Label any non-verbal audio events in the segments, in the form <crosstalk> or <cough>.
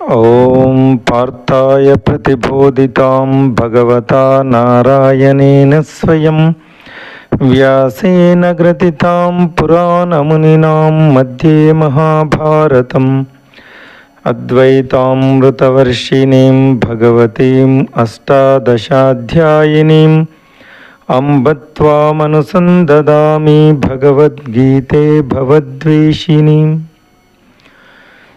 ॐ पार्थाय प्रतिबोधितां भगवता नारायणेन स्वयं व्यासेन ग्रथितां पुराणमुनिनां मध्ये महाभारतम् अद्वैतामृतवर्षिणीं भगवतीम् अष्टादशाध्यायिनीम् अम्ब त्वामनुसन्ददामि भगवद्गीते भवद्वेषिणीम्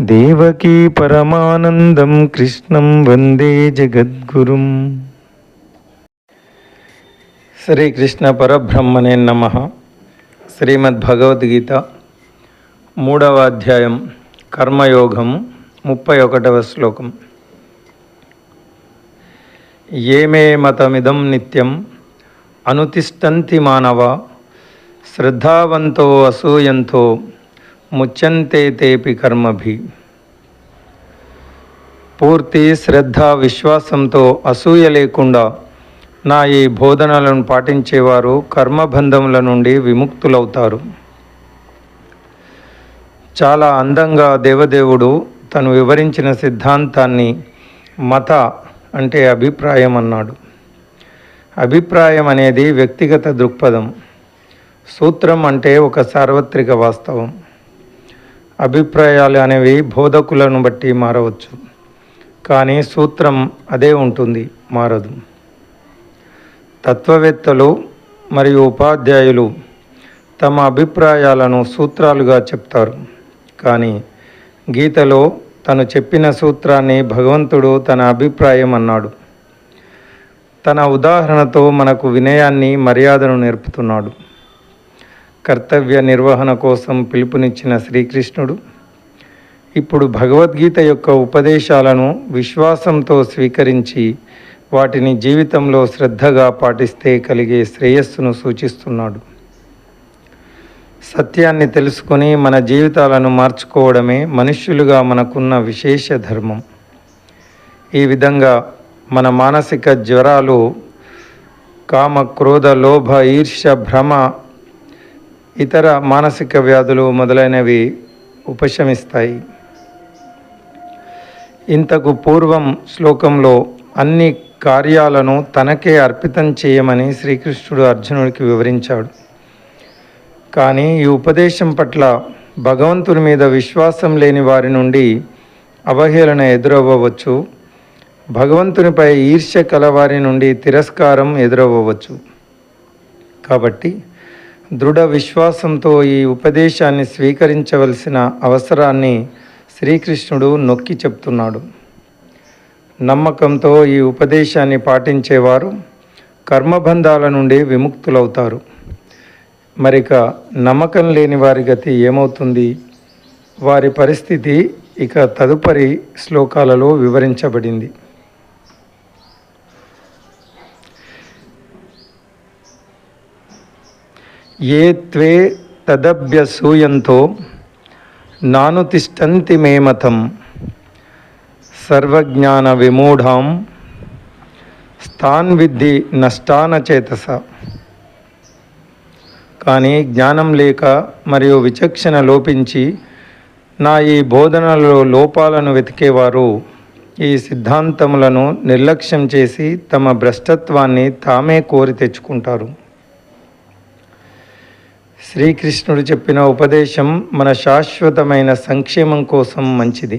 దేవకీ పరమానందం కృష్ణం వందే జగద్గురుం. శ్రీకృష్ణ పరబ్రహ్మణే నమ. శ్రీమద్భగవద్గీత మూడవ అధ్యాయం కర్మయోగం ముప్పై ఒకటవ శ్లోకం. ఏమే మతమిదం నిత్యం అనుతిష్టంతి మానవ శ్రద్ధావంతో అసూయంతో ముచ్చంతే తేపి కర్మభి. పూర్తి శ్రద్ధ విశ్వాసంతో అసూయ లేకుండా నా ఈ బోధనలను పాటించేవారు కర్మబంధముల నుండి విముక్తులవుతారు. చాలా అందంగా దేవదేవుడు తను వివరించిన సిద్ధాంతాన్ని మత అంటే అభిప్రాయం అన్నాడు. అభిప్రాయం అనేది వ్యక్తిగత దృక్పథం. సూత్రం అంటే ఒక సార్వత్రిక వాస్తవం. అభిప్రాయాలు అనేవి బోధకులను బట్టి మారవచ్చు. కానీ సూత్రం అదే ఉంటుంది మారదు. తత్వవేత్తలు మరియు ఉపాధ్యాయులు తమ అభిప్రాయాలను సూత్రాలుగా చెప్తారు. కానీ గీతలో తను చెప్పిన సూత్రాన్ని భగవంతుడు తన అభిప్రాయం అన్నాడు. తన ఉదాహరణతో మనకు వినయాన్ని మర్యాదను నేర్పుతున్నాడు. కర్తవ్య నిర్వహణ కోసం పిలుపునిచ్చిన శ్రీకృష్ణుడు ఇప్పుడు భగవద్గీత యొక్క ఉపదేశాలను విశ్వాసంతో స్వీకరించి వాటిని జీవితంలో శ్రద్ధగా పాటిస్తే కలిగే శ్రేయస్సును సూచిస్తున్నాడు. సత్యాన్ని తెలుసుకొని మన జీవితాలను మార్చుకోవడమే మనుష్యులుగా మనకున్న విశేష ధర్మం. ఈ విధంగా మన మానసిక జ్వరాలు కామ క్రోధ లోభ ఈర్ష్య భ్రమ ఇతర మానసిక వ్యాధులు మొదలైనవి ఉపశమిస్తాయి. ఇంతకు పూర్వం శ్లోకంలో అన్ని కార్యాలను తనకే అర్పితం చేయమని శ్రీకృష్ణుడు అర్జునుడికి వివరించాడు. కానీ ఈ ఉపదేశం పట్ల భగవంతుని మీద విశ్వాసం లేని వారి నుండి అవహేళన ఎదురవ్వవచ్చు. భగవంతునిపై ఈర్ష్య కలవారి నుండి తిరస్కారం ఎదురవ్వవచ్చు. కాబట్టి దృఢ విశ్వాసంతో ఈ ఉపదేశాన్ని స్వీకరించవలసిన అవసరాన్ని శ్రీకృష్ణుడు నొక్కి చెప్తున్నాడు. నమ్మకంతో ఈ ఉపదేశాన్ని పాటించేవారు కర్మబంధాల నుండి విముక్తులవుతారు. మరిక నమ్మకం లేని వారి గతి ఏమవుతుంది? వారి పరిస్థితి ఇక తదుపరి శ్లోకాలలో వివరించబడింది. ఏ త్వే తదభ్యసూయంతో నాను తిష్టంతి మే మతం. సర్వజ్ఞాన విమూఢాం స్థాన్ విద్ధి నష్టాన చేతస. కానీ జ్ఞానం లేక మరియు విచక్షణ లోపించి నా ఈ బోధనలలో లోపాలను వెతికేవారు ఈ సిద్ధాంతములను నిర్లక్ష్యం చేసి తమ భ్రష్టత్వాన్ని తామే కోరి తెచ్చుకుంటారు. శ్రీకృష్ణుడు చెప్పిన ఉపదేశం మన శాశ్వతమైన సంక్షేమం కోసం మంచిది.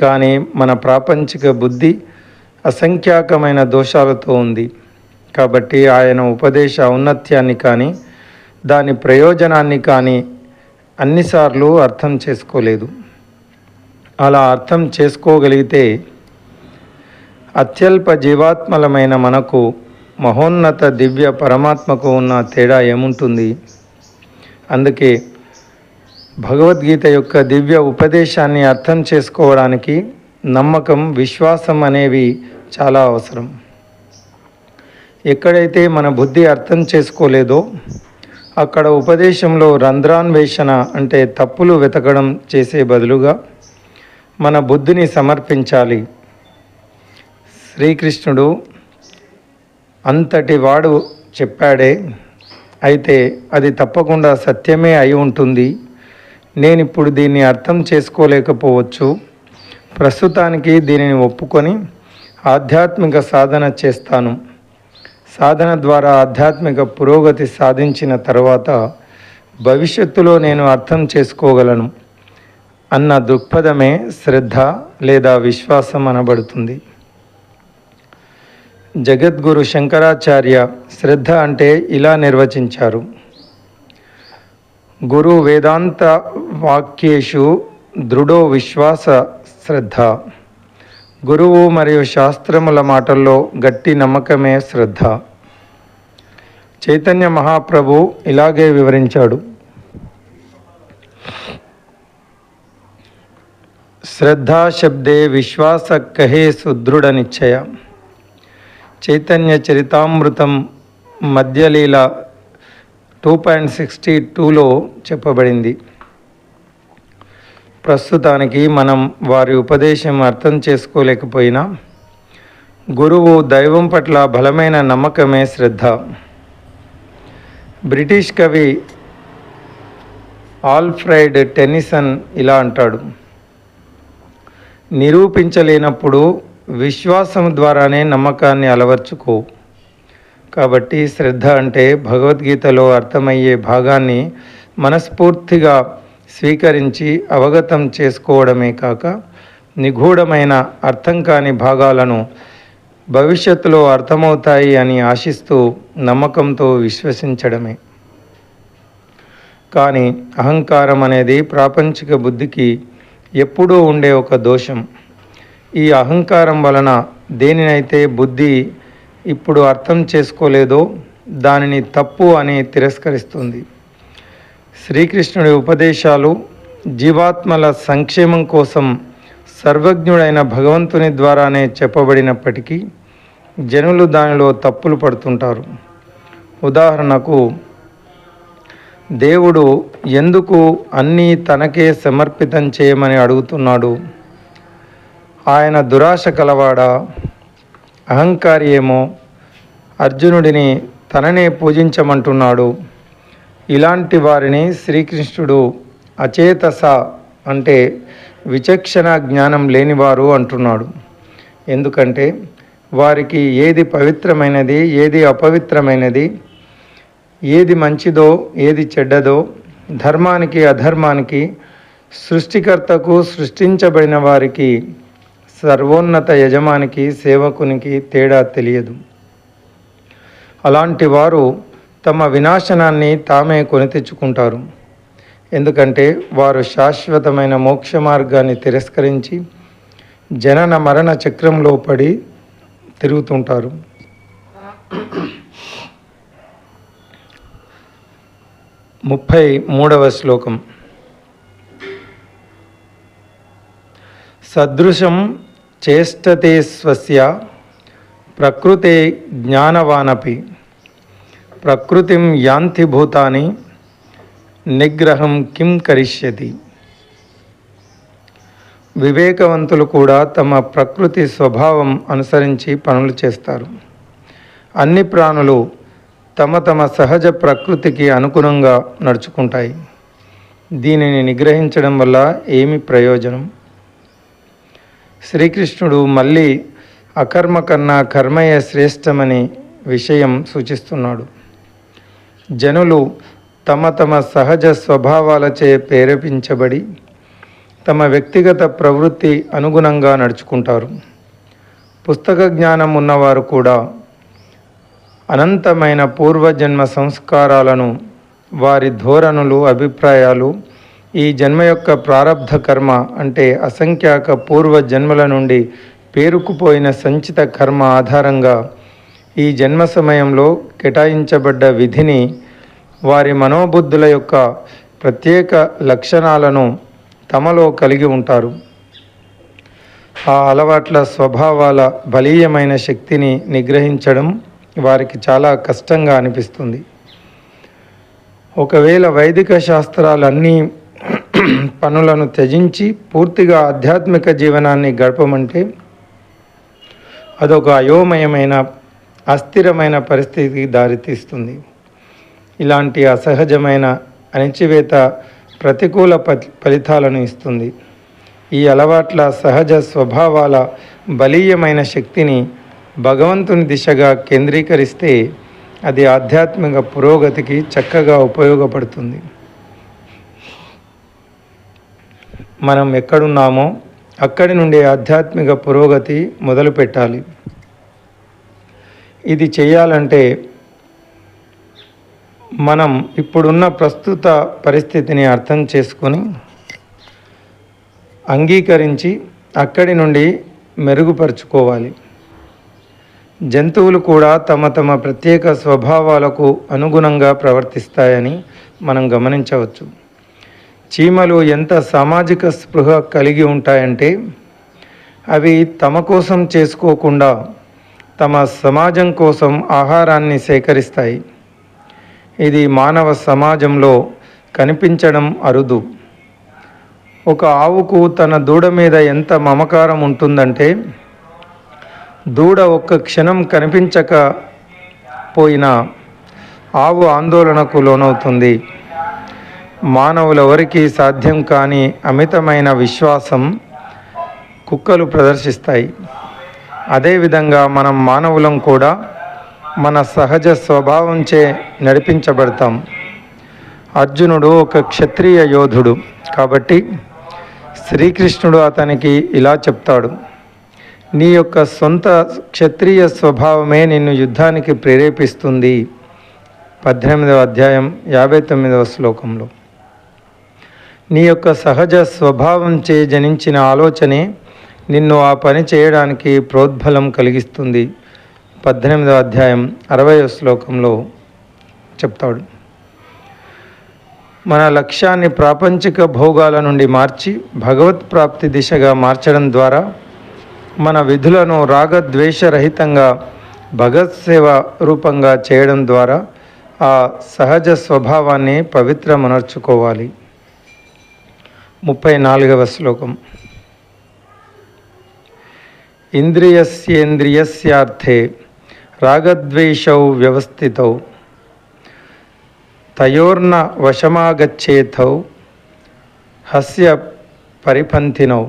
కానీ మన ప్రాపంచిక బుద్ధి అసంఖ్యాకమైన దోషాలతో ఉంది. కాబట్టి ఆయన ఉపదేశ ఔన్నత్యాన్ని కానీ దాని ప్రయోజనాన్ని కానీ అన్నిసార్లు అర్థం చేసుకోలేదు. అలా అర్థం చేసుకోగలిగితే అత్యల్ప జీవాత్మలమైన మనకు మహోన్నత దివ్య పరమాత్మకు ఉన్న తేడా ఏముంటుంది? అందుకే భగవద్గీత యొక్క దివ్య ఉపదేశాన్ని అర్థం చేసుకోవడానికి నమ్మకం విశ్వాసం అనేవి చాలా అవసరం. ఎక్కడైతే మన బుద్ధి అర్థం చేసుకోలేదో అక్కడ ఉపదేశంలో రంధ్రాన్వేషణ అంటే తప్పులు వెతకడం చేసే బదులుగా మన బుద్ధిని సమర్పించాలి. శ్రీకృష్ణుడు అంతటి వాడు చెప్పాడే అయితే అది తప్పకుండా సత్యమే అయి ఉంటుంది. నేను ఇప్పుడు దీన్ని అర్థం చేసుకోలేకపోవచ్చు. ప్రస్తుతానికి దీనిని ఒప్పుకొని ఆధ్యాత్మిక సాధన చేస్తాను. సాధన ద్వారా ఆధ్యాత్మిక పురోగతి సాధించిన తర్వాత భవిష్యత్తులో నేను అర్థం చేసుకోగలను. అన్న దృక్పథమే శ్రద్ధ లేదా విశ్వాసం అనబడుతుంది. జగద్గురు శంకరాచార్య శ్రద్ధ అంటే ఇలా నిర్వచించారు. గురు వేదాంత వాక్యేషు దృఢో విశ్వాస శ్రద్ధ. గురువు మరియు శాస్త్రముల మాటల్లో గట్టి నమ్మకమే శ్రద్ధ. చైతన్య మహాప్రభు ఇలాగే వివరించాడు. శ్రద్ధా శబ్దే విశ్వాస కహే సుదృఢ నిశ్చయ. Chaitanya Charitamritam Madhyalila two point sixty టూలో చెప్పబడింది. ప్రస్తుతానికి మనం వారి ఉపదేశం అర్థం చేసుకోలేకపోయినా గురువు దైవం పట్ల బలమైన నమ్మకమే శ్రద్ధ. బ్రిటిష్ కవి ఆల్ఫ్రైడ్ టెన్నిసన్ ఇలా అంటాడు నిరూపించలేనప్పుడు విశ్వాసం ద్వారానే నమ్మకాన్ని అలవర్చుకో. కాబట్టి శ్రద్ధ అంటే భగవద్గీతలో అర్థమయ్యే భాగాన్ని మనస్ఫూర్తిగా స్వీకరించి అవగతం చేసుకోవడమే కాక నిగూఢమైన అర్థం కాని భాగాలను భవిష్యత్తులో అర్థమవుతాయి అని ఆశిస్తూ నమ్మకంతో విశ్వసించడమే. కానీ అహంకారం అనేది ప్రాపంచిక బుద్ధికి ఎప్పుడూ ఉండే ఒక దోషం. ఈ అహంకారం వలన దేనినైతే బుద్ధి ఇప్పుడు అర్థం చేసుకోలేదో దానిని తప్పు అని తిరస్కరిస్తుంది. శ్రీకృష్ణుడి ఉపదేశాలు జీవాత్మల సంక్షేమం కోసం సర్వజ్ఞుడైన భగవంతుని ద్వారానే చెప్పబడినప్పటికీ జనులు దానిలో తప్పులు పడుతుంటారు. ఉదాహరణకు దేవుడు ఎందుకు అన్నీ తనకే సమర్పితం చేయమని అడుగుతున్నాడు? ఆయన దురాశ కలవాడా? అహంకారి ఏమో. అర్జునుడిని తననే పూజించమంటున్నాడు. ఇలాంటి వారిని శ్రీకృష్ణుడు అచేతస అంటే విచక్షణ జ్ఞానం లేనివారు అంటున్నాడు. ఎందుకంటే వారికి ఏది పవిత్రమైనది ఏది అపవిత్రమైనది ఏది మంచిదో ఏది చెడ్డదో ధర్మానికి అధర్మానికి సృష్టికర్తకు సృష్టించబడిన వారికి సర్వోన్నత యజమానికి సేవకునికి తేడా తెలియదు. అలాంటి వారు తమ వినాశనాన్ని తామే కొని తెచ్చుకుంటారు. ఎందుకంటే వారు శాశ్వతమైన మోక్ష మార్గాన్ని తిరస్కరించి జనన మరణ చక్రంలో పడి తిరుగుతుంటారు. ముప్పై మూడవ శ్లోకం. సదృశం చేష్టతే స్వస్య ప్రకృతే జ్ఞానవానపి ప్రకృతిం యాంతి భూతాని నిగ్రహం కిం కరిష్యతి. వివేకవంతులు కూడా తమ ప్రకృతి స్వభావం అనుసరించి పనులు చేస్తారు. అన్ని ప్రాణులు తమ తమ సహజ ప్రకృతికి అనుగుణంగా నడుచుకుంటాయి. దీనిని నిగ్రహించడం వల్ల ఏమి ప్రయోజనం? శ్రీకృష్ణుడు మళ్ళీ అకర్మ కన్నా కర్మయే శ్రేష్టమని విషయం సూచిస్తున్నాడు. జనులు తమ తమ సహజ స్వభావాలచే ప్రేరేపించబడి తమ వ్యక్తిగత ప్రవృత్తి అనుగుణంగా నడుచుకుంటారు. పుస్తక జ్ఞానం ఉన్నవారు కూడా అనంతమైన పూర్వజన్మ సంస్కారాలను వారి ధోరణులు అభిప్రాయాలు ఈ జన్మ యొక్క ప్రారంధ కర్మ అంటే అసంఖ్యాక పూర్వ జన్మల నుండి పేరుకుపోయిన సంచిత కర్మ ఆధారంగా ఈ జన్మ సమయంలో కేటాయించబడ్డ విధిని వారి మనోబుద్ధుల యొక్క ప్రత్యేక లక్షణాలను తమలో కలిగి ఉంటారు. ఆ అలవాట్ల స్వభావాల బలీయమైన శక్తిని నిగ్రహించడం వారికి చాలా కష్టంగా అనిపిస్తుంది. ఒకవేళ వైదిక శాస్త్రాలన్నీ పనులను త్యజించి పూర్తిగా ఆధ్యాత్మిక జీవనాన్ని గడపమంటే అదొక అయోమయమైన అస్థిరమైన పరిస్థితికి దారితీస్తుంది. ఇలాంటి అసహజమైన అణిచివేత ప్రతికూల ఫలితాలను ఇస్తుంది. ఈ అలవాట్ల సహజ స్వభావాల బలీయమైన శక్తిని భగవంతుని దిశగా కేంద్రీకరిస్తే అది ఆధ్యాత్మిక పురోగతికి చక్కగా ఉపయోగపడుతుంది. మనం ఎక్కడున్నామో అక్కడి నుండి ఆధ్యాత్మిక పురోగతి మొదలు పెట్టాలి ఇది చేయాలంటే మనం ఇప్పుడున్న ప్రస్తుత పరిస్థితిని అర్థం చేసుకొని అంగీకరించి అక్కడి నుండి మెరుగుపరుచుకోవాలి. జంతువులు కూడా తమ తమ ప్రత్యేక స్వభావాలకు అనుగుణంగా ప్రవర్తిస్తాయని మనం గమనించవచ్చు. చీమలు ఎంత సామాజిక స్పృహ కలిగి ఉంటాయంటే అవి తమ కోసం చేసుకోకుండా తమ సమాజం కోసం ఆహారాన్ని సేకరిస్తాయి. ఇది మానవ సమాజంలో కనిపించడం అరుదు. ఒక ఆవుకు తన దూడ మీద ఎంత మమకారం ఉంటుందంటే దూడ ఒక్క క్షణం కనిపించక పోయినా ఆవు ఆందోళనకు లోనవుతుంది. మానవులెవరికీ సాధ్యం కాని అమితమైన విశ్వాసం కుక్కలు ప్రదర్శిస్తాయి. అదేవిధంగా మనం మానవులం కూడా మన సహజ స్వభావంచే నడిపించబడతాం. అర్జునుడు ఒక క్షత్రియ యోధుడు కాబట్టి శ్రీకృష్ణుడు అతనికి ఇలా చెప్తాడు నీ యొక్క సొంత క్షత్రియ స్వభావమే నిన్ను యుద్ధానికి ప్రేరేపిస్తుంది. పద్దెనిమిదవ అధ్యాయం యాభై తొమ్మిదవ శ్లోకంలో. నీ యొక్క సహజ స్వభావం చే జనించిన ఆలోచనే నిన్ను ఆ పని చేయడానికి ప్రోద్బలం కలిగిస్తుంది. పద్దెనిమిదవ అధ్యాయం అరవయో శ్లోకంలో చెప్తాడు. మన లక్ష్యాన్ని ప్రాపంచిక భోగాల నుండి మార్చి భగవత్ ప్రాప్తి దిశగా మార్చడం ద్వారా మన విధులను రాగద్వేషరహితంగా భగత్ సేవ రూపంగా చేయడం ద్వారా ఆ సహజ స్వభావాన్ని పవిత్రమనర్చుకోవాలి. ముప్పై నాలుగవ శ్లోకం. ఇంద్రియస్యేంద్రియస్యార్థే రాగద్వేషౌ వ్యవస్థితౌ తయోర్న వశమాగచ్చేతౌ హస్య పరిపంథినౌ.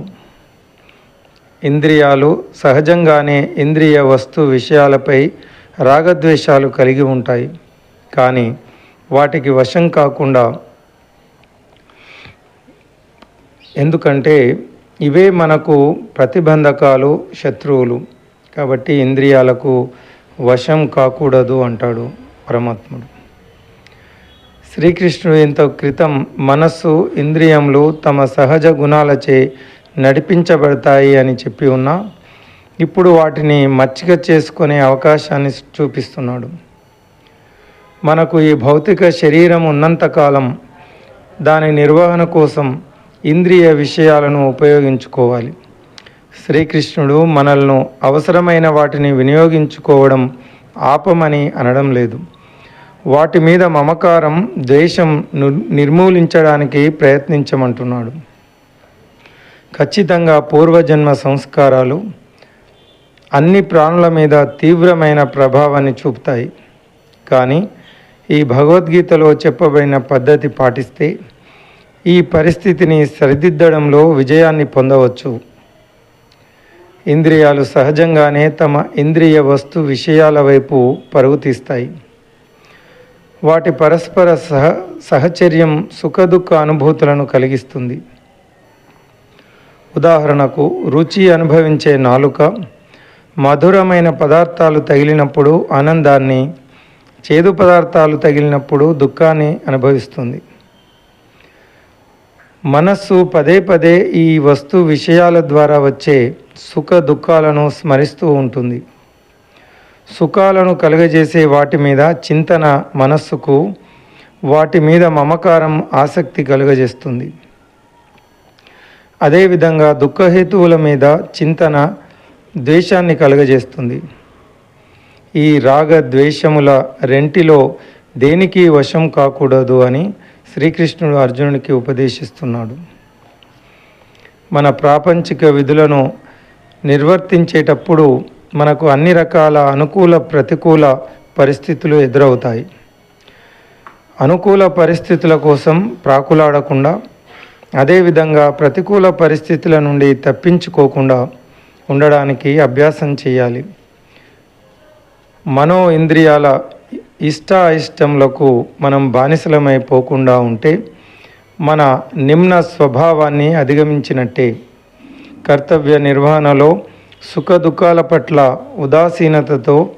ఇంద్రియాలు సహజంగానే ఇంద్రియ వస్తు విషయాలపై రాగద్వేషాలు కలిగి ఉంటాయి కానీ వాటికి వశం కాకుండా ఎందుకంటే ఇవే మనకు ప్రతిబంధకాలు శత్రువులు. కాబట్టి ఇంద్రియాలకు వశం కాకూడదు అంటాడు పరమాత్ముడు. శ్రీకృష్ణుడు ఇంత క్రితం మనస్సు ఇంద్రియములు తమ సహజ గుణాలచే నడిపించబడతాయి అని చెప్పి ఉన్నా ఇప్పుడు వాటిని మచ్చిక చేసుకునే అవకాశాన్ని చూపిస్తున్నాడు. మనకు ఈ భౌతిక శరీరం ఉన్నంతకాలం దాని నిర్వహణ కోసం ఇంద్రియ విషయాలను ఉపయోగించుకోవాలి. శ్రీకృష్ణుడు మనల్ని అవసరమైన వాటిని వినియోగించుకోవడం ఆపమని అనడం లేదు. వాటి మీద మమకారం ద్వేషం నిర్మూలించడానికి ప్రయత్నించమంటున్నాడు. ఖచ్చితంగా పూర్వజన్మ సంస్కారాలు అన్ని ప్రాణుల మీద తీవ్రమైన ప్రభావాన్ని చూపుతాయి. కానీ ఈ భగవద్గీతలో చెప్పబడిన పద్ధతి పాటిస్తే ఈ పరిస్థితిని సరిదిద్దడంలో విజయాన్ని పొందవచ్చు. ఇంద్రియాలు సహజంగానే తమ ఇంద్రియ వస్తు విషయాల వైపు పరుగు తీస్తాయి వాటి పరస్పర సహ సహచర్యం సుఖదుఖ అనుభూతులను కలిగిస్తుంది. ఉదాహరణకు రుచి అనుభవించే నాలుక మధురమైన పదార్థాలు తగిలినప్పుడు ఆనందాన్ని చేదు పదార్థాలు తగిలినప్పుడు దుఃఖాన్ని అనుభవిస్తుంది. మనస్సు పదే పదే ఈ వస్తు విషయాల ద్వారా వచ్చే సుఖ దుఃఖాలను స్మరిస్తూ ఉంటుంది. సుఖాలను కలుగజేసే వాటి మీద చింతన మనస్సుకు వాటి మీద మమకారం ఆసక్తి కలుగజేస్తుంది. అదేవిధంగా దుఃఖహేతువుల మీద చింతన ద్వేషాన్ని కలుగజేస్తుంది. ఈ రాగ ద్వేషముల రెంటిలో దేనికి వశం కాకూడదు అని శ్రీకృష్ణుడు అర్జునుడికి ఉపదేశిస్తున్నాడు. మన ప్రాపంచిక విధులను నిర్వర్తించేటప్పుడు మనకు అన్ని రకాల అనుకూల ప్రతికూల పరిస్థితులు ఎదురవుతాయి. అనుకూల పరిస్థితుల కోసం ప్రాకులాడకుండా అదేవిధంగా ప్రతికూల పరిస్థితుల నుండి తప్పించుకోకుండా ఉండడానికి అభ్యాసం చేయాలి. మనో ఇంద్రియాల ఇష్ట ఇష్టములకు మనం బానిసలమైపోకుండా ఉంటే మన నిమ్న స్వభావాన్ని అధిగమించినట్టే. కర్తవ్య నిర్వహణలో సుఖ దుఃఖాల పట్ల ఉదాసీనతతో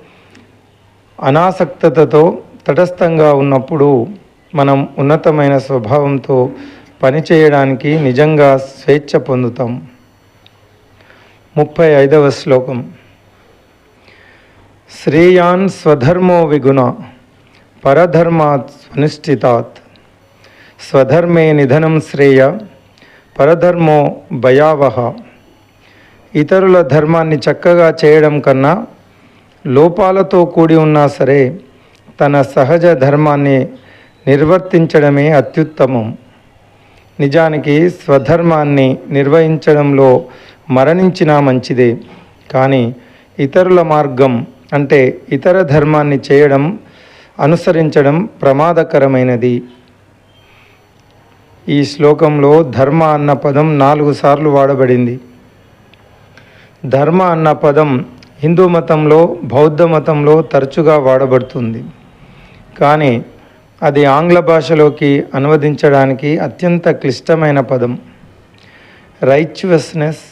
అనాసక్తతతో తటస్థంగా ఉన్నప్పుడు మనం ఉన్నతమైన స్వభావంతో పనిచేయడానికి నిజంగా స్వేచ్ఛ పొందుతాం. ముప్పై ఐదవ శ్లోకం. శ్రేయాన్ స్వధర్మో విగుణ పరధర్మాత్ స్వనిష్ఠితాత్ స్వధర్మే నిధనం శ్రేయ పరధర్మో భయావహ. ఇతరుల ధర్మాన్ని చక్కగా చేయడం కన్నా లోపాలతో కూడి ఉన్నా సరే తన సహజ ధర్మాన్ని నిర్వర్తించడమే అత్యుత్తమం. నిజానికి స్వధర్మాన్ని నిర్వహించడంలో మరణించినా మంచిదే కానీ ఇతరుల మార్గం అంటే ఇతర ధర్మాన్ని చేయడం అనుసరించడం ప్రమాదకరమైనది. ఈ శ్లోకంలో ధర్మ అన్న పదం నాలుగు సార్లు వాడబడింది. ధర్మ అన్న పదం హిందూ మతంలో బౌద్ధ మతంలో తరచుగా వాడబడుతుంది. కానీ అది ఆంగ్ల భాషలోకి అనువదించడానికి అత్యంత క్లిష్టమైన పదం. Righteousness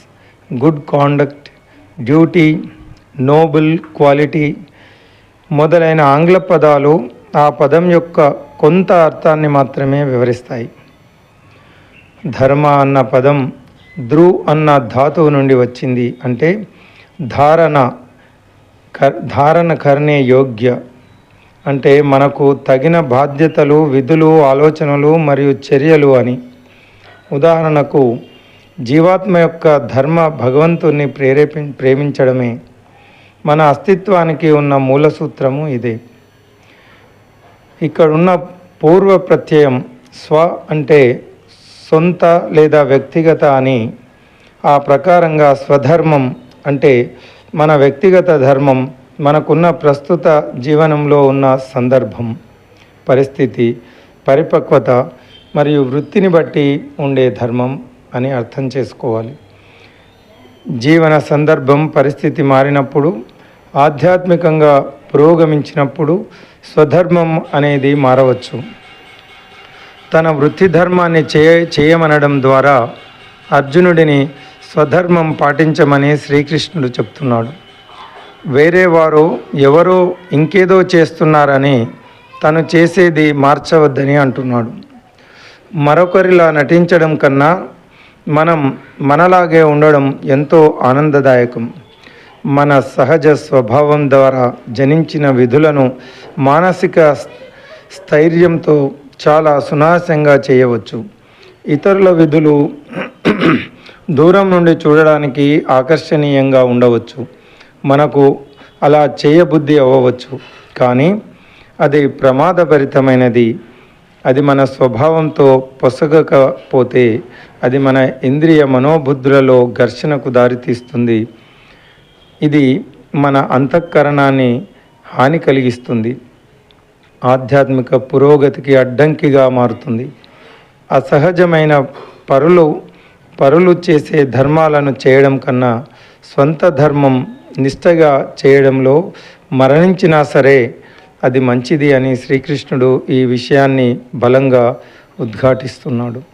good conduct duty noble quality మొదలైన ఆంగ్ల పదాలు ఆ పదం యొక్క కొంత అర్థాన్ని మాత్రమే వివరిస్తాయి. ధర్మ అన్న పదం ధ్రు అన్న ధాతువు నుండి వచ్చింది అంటే ధారణ ధారణ కర్ణే యోగ్య అంటే మనకు తగిన బాధ్యతలు విధులు ఆలోచనలు మరియు చర్యలు అని. ఉదాహరణకు జీవాత్మ యొక్క ధర్మ భగవంతుణ్ణి ప్రేరేపి ప్రేమించడమే మన అస్తిత్వానికి ఉన్న మూల సూత్రము ఇదే. ఇక్కడున్న పూర్వ ప్రత్యయం స్వ అంటే సొంత లేదా వ్యక్తిగత అని ఆ ప్రకారంగా స్వధర్మం అంటే మన వ్యక్తిగత ధర్మం మనకున్న ప్రస్తుత జీవనంలో ఉన్న సందర్భం పరిస్థితి పరిపక్వత మరియు వృత్తిని బట్టి ఉండే ధర్మం అని అర్థం చేసుకోవాలి. జీవన సందర్భం పరిస్థితి మారినప్పుడు ఆధ్యాత్మికంగా పురోగమించినప్పుడు స్వధర్మం అనేది మారవచ్చు. తన వృత్తి ధర్మాన్ని చేయ చేయమనడం ద్వారా అర్జునుడిని స్వధర్మం పాటించమని శ్రీకృష్ణుడు చెప్తున్నాడు. వేరే వారు ఎవరో ఇంకేదో చేస్తున్నారని తను చేసేది మార్చవద్దని అంటున్నాడు. మరొకరిలా నటించడం కన్నా మనం మనలాగే ఉండడం ఎంతో ఆనందదాయకం. మన సహజ స్వభావం ద్వారా జనించిన విధులను మానసిక స్థైర్యంతో చాలా సునాశంగా చేయవచ్చు. ఇతరుల విధులు <clears throat> దూరం నుండి చూడడానికి ఆకర్షణీయంగా ఉండవచ్చు. మనకు అలా చేయబుద్ధి అవ్వవచ్చు. కానీ అది ప్రమాదభరితమైనది. అది మన స్వభావంతో పొసగకపోతే అది మన ఇంద్రియ మనోబుద్ధులలో ఘర్షణకు దారితీస్తుంది. ఇది మన అంతఃకరణాన్ని హాని కలిగిస్తుంది. ఆధ్యాత్మిక పురోగతికి అడ్డంకిగా మారుతుంది. అసహజమైన పరులు పరులు చేసే ధర్మాలను చేయడం కన్నా స్వంత ధర్మం నిష్టగా చేయడంలో మరణించినా సరే అది మంచిది అని శ్రీకృష్ణుడు ఈ విషయాన్ని బలంగా ఉద్ఘాటిస్తున్నాడు.